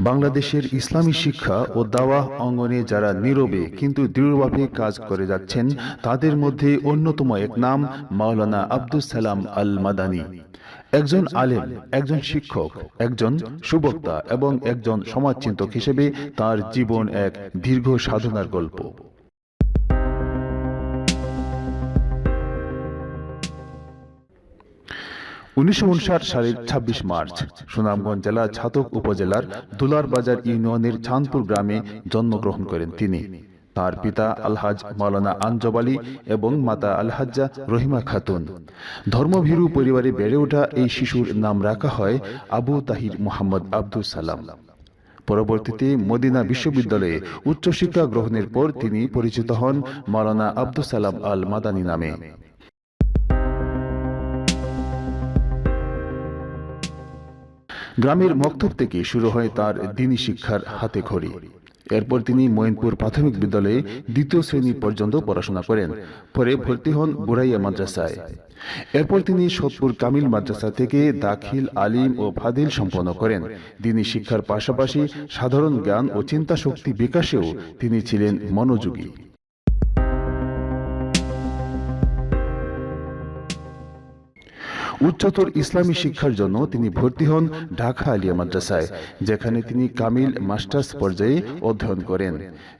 বাংলাদেশের ইসলামী শিক্ষা ও দাওয়া অঙ্গনে যারা নীরবে কিন্তু দৃঢ়ভাবে কাজ করে যাচ্ছেন, তাদের মধ্যে অন্যতম এক নাম মাওলানা আব্দুল সালাম আল মাদানী একজন আলেম, একজন শিক্ষক, একজন সুবক্তা এবং একজন সমাজচিন্তক হিসেবে তার জীবন এক দীর্ঘ সাধনার গল্প। উনিশশো উনষাট সালের ২৬ মার্চ, সুনামগঞ্জ জেলা ছাতক উপজেলার দুলার বাজার ইউনিয়নের চাঁদপুর গ্রামে জন্মগ্রহণ করেন তিনি। তার পিতা আলহাজ মাওলানা আনজব আলী এবং মাতা আলহাজ্জা রহিমা খাতুন। ধর্মভীরু পরিবারে বেড়ে ওঠা এই শিশুর নাম রাখা হয় আবু তাহির মোহাম্মদ আব্দুল সালাম। পরবর্তীতে মদিনা বিশ্ববিদ্যালয়ে উচ্চশিক্ষা গ্রহণের পর তিনি পরিচিত হন মাওলানা আব্দুল সালাম আল মাদানী নামে। গ্রামের মক্তব থেকে শুরু হয় তার দিনী শিক্ষার হাতে খড়ি। এরপর তিনি মঈনপুর প্রাথমিক বিদ্যালয়ে দ্বিতীয় শ্রেণি পর্যন্ত পড়াশোনা করেন। পরে ভর্তি হন বুড়াইয়া মাদ্রাসায়। এরপর তিনি সোদপুর কামিল মাদ্রাসা থেকে দাখিল, আলিম ও ফাদিল সম্পন্ন করেন। তিনি শিক্ষার পাশাপাশি সাধারণ জ্ঞান ও চিন্তা শক্তি বিকাশেও তিনি ছিলেন মনোযোগী। উচ্চতর ইসলামী শিক্ষার জন্য তিনি ভর্তি হন ঢাকা আলিয়া মাদ্রাসায়, যেখানে তিনি কামিল মাস্টার্স পর্যায়ে অধ্যয়ন করেন।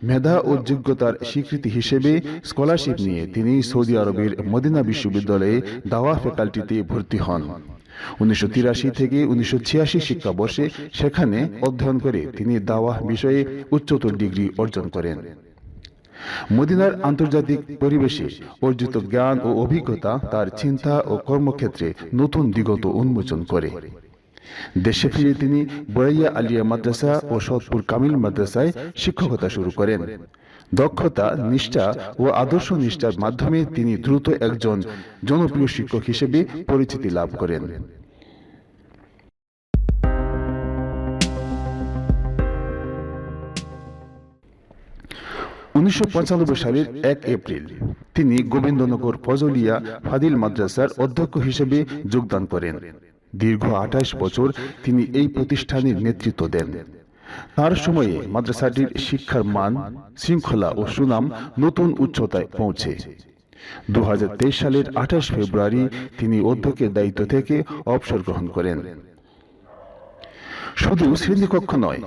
মেধা ও যোগ্যতার স্বীকৃতি হিসেবে স্কলারশিপ নিয়ে তিনি সৌদি আরবের মদিনা বিশ্ববিদ্যালয়ে দাওয়া ফ্যাকাল্টিতে ভর্তি হন। উনিশশো তিরাশি থেকে উনিশশো ছিয়াশি শিক্ষাবর্ষে সেখানে অধ্যয়ন করে তিনি দাওয়াহ বিষয়ে উচ্চতর ডিগ্রি অর্জন করেন। মদিনার আন্তর্জাতিক পরিবেশে অর্জিত জ্ঞান ও অভিজ্ঞতা তার চিন্তা ও কর্মক্ষেত্রে নতুন দিগত উন্মোচন করে। দেশে ফিরে তিনি বড়াইয়া আলিয়া মাদ্রাসা ও সৎপুর কামিল মাদ্রাসায় শিক্ষকতা শুরু করেন। দক্ষতা, নিষ্ঠা ও আদর্শ নিষ্ঠার মাধ্যমে তিনি দ্রুত একজন জনপ্রিয় শিক্ষক হিসেবে পরিচিতি লাভ করেন। উনিশশো সালের এক এপ্রিল, তিনি গোবিন্দনগর ফজলিয়া ফাদিল মাদ্রাসার অধ্যক্ষ হিসেবে যোগদান করেন। দীর্ঘ আঠাশ বছর তিনি এই প্রতিষ্ঠানের নেতৃত্ব দেন। তার সময়ে মাদ্রাসাটির শিক্ষার মান, শৃঙ্খলা ও সুনাম নতুন উচ্চতায় পৌঁছে। দু হাজার তেইশ সালের আঠাশ ফেব্রুয়ারি তিনি অধ্যক্ষের দায়িত্ব থেকে অবসর গ্রহণ করেন। শুধু শ্রেণীকক্ষ নয়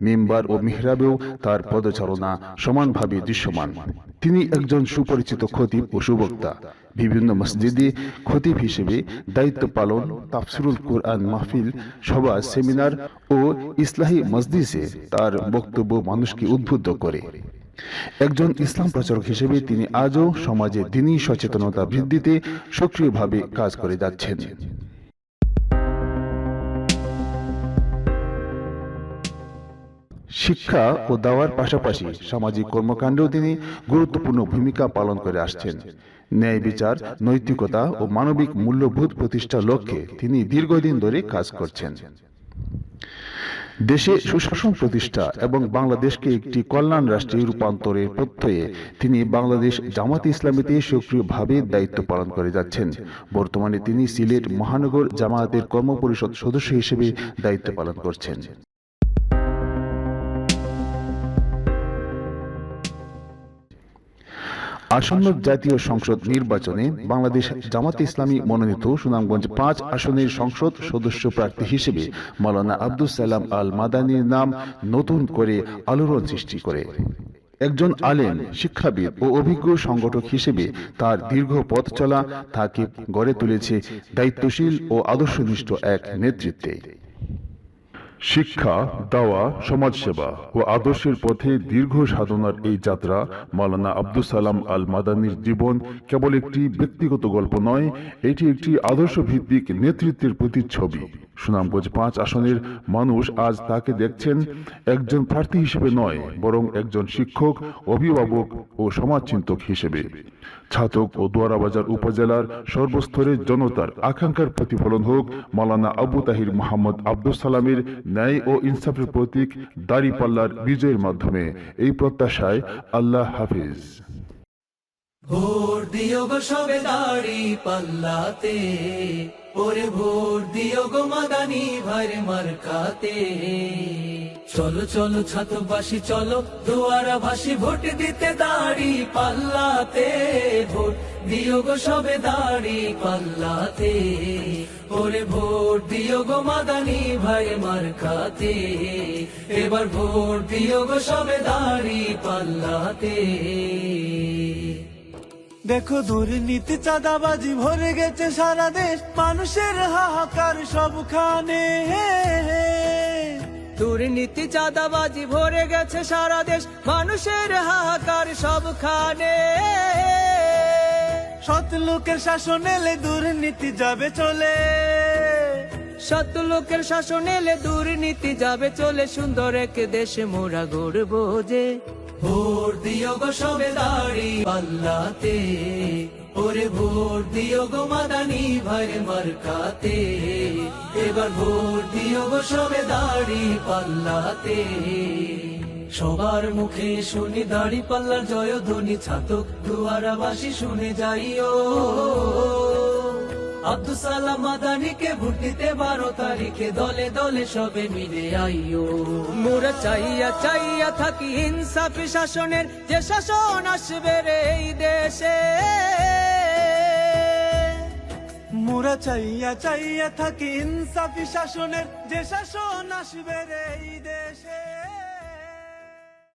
মেম্বার ও মেহরাবেও তার পদচারণা সমানভাবে দৃশ্যমান। তিনি একজন সুপরিচিত খতিব ও সুবক্তা। বিভিন্ন মসজিদে খতিব হিসেবে দায়িত্ব পালন তাফসিরুল কোরআন মাহফিল সভা সেমিনার ও ইসলাহী মসজিদে তার বক্তব্য মানুষকে উদ্বুদ্ধ করে। একজন ইসলাম প্রচারক হিসেবে তিনি আজও সমাজে দিনই সচেতনতা বৃদ্ধিতে সক্রিয়ভাবে কাজ করে যাচ্ছেন। শিক্ষা ও দেওয়ার পাশাপাশি সামাজিক কর্মকাণ্ডেও তিনি গুরুত্বপূর্ণ ভূমিকা পালন করে আসছেন। ন্যায় বিচার, নৈতিকতা ও মানবিক মূল্যবোধ প্রতিষ্ঠার লক্ষ্যে তিনি দীর্ঘদিন ধরে কাজ করছেন। দেশে সুশাসন প্রতিষ্ঠা এবং বাংলাদেশকে একটি কল্যাণ রাষ্ট্রে রূপান্তরের প্রত্যয়ে তিনি বাংলাদেশ জামাত ইসলামীতে সক্রিয়ভাবে দায়িত্ব পালন করে যাচ্ছেন। বর্তমানে তিনি সিলেট মহানগর জামায়াতের কর্মপরিষদ সদস্য হিসেবে দায়িত্ব পালন করছেন। আসন্ন জাতীয় সংসদ নির্বাচনে বাংলাদেশ জামাত ইসলামী মনোনীত সুনামগঞ্জ পাঁচ আসনের সংসদ সদস্য প্রার্থী হিসেবে মৌলানা আব্দুল সালাম আল মাদানির নাম নতুন করে আলোড়ন সৃষ্টি করে। একজন আলেম, শিক্ষাবিদ ও অভিজ্ঞ সংগঠক হিসেবে তার দীর্ঘ পথ চলা তাকে গড়ে তুলেছে দায়িত্বশীল ও আদর্শনিষ্ঠ এক নেতৃত্বে। শিক্ষা, দাওয়া, সমাজসেবা ও আদর্শের পথে দীর্ঘ সাধনার এই যাত্রা মালানা আব্দুল সালাম আল মাদানির জীবন কেবল একটি ব্যক্তিগত গল্প নয়, এটি একটি আদর্শ ভিত্তিক নেতৃত্বের প্রতিচ্ছবি। সুনামগঞ্জ পাঁচ আসনের মানুষ আজ তাকে দেখছেন একজন প্রার্থী হিসেবে নয়, বরং একজন শিক্ষক, অভিভাবক ও সমাজচিন্তক হিসেবে। ছাতক ও দোয়ারাবাজার উপজেলার সর্বস্তরের জনতার আকাঙ্ক্ষার প্রতিফলন হোক, মালানা আবু তাহির মোহাম্মদ আব্দুল সালামের ন্যায় ও ইনসাফের প্রতীক দাড়িপাল্লার বিজয়ের মাধ্যমে। এই প্রত্যাশায় আল্লাহ হাফিজ। ভোর দিও গো সবে দাড়ি পাল্লাতে, ওরে ভোর দিও গো মাদানি ভাইরে মার্কাতে। চলো চলো ছাতবাসী, চলো দুয়ারা ভাসি, ভোট দিতে দাড়ি পাল্লাতে, ভোট দিও গো সবে দাড়ি পাল্লাতে। ওরে ভোট দিও গো মাদানি ভাই মার্কাতে, এবার ভোট দিও গো সবে দাড়ি পাল্লাতে। দেখো দুর্নীতি চাঁদাবাজি ভরে গেছে সারা দেশ। মানুষের হাহাকার সবখানে। দুর্নীতি চাঁদাবাজি ভরে গেছে সারা দেশ। মানুষের হাহাকার সবখানে। সৎ লোকের শাসন এলে দুর্নীতি যাবে চলে। সত লোকের শাসন এলে দুর্নীতি যাবে চলে। সুন্দর এক দেশে মোরা গড়বো যে। ভোর দিও গো সবে দাড়ি পাল্লাতে। ওরে ভোর দিও গো মাদানি ভাই মার্কাতে। এবার ভোর দিও গো সবে দাড়ি পাল্লাতে। সবার মুখে শুনি দাড়ি পাল্লার জয় ধ্বনি ছাতক দুয়ারাবাসী শুনে যাইও। আব্দুল সালাম মাদানিকে ভোট দিতে বারো তারিখে দলে দলে সবে মিলে আইও মোরা চাইয়া চাইয়া থাকি ইনসাফি শাসনের, যে শাসন আসবে রে এই দেশে মোরা চাইয়া চাইয়া থাকি ইনসাফি শাসনের, যে শাসন আসবে রে এই দেশে।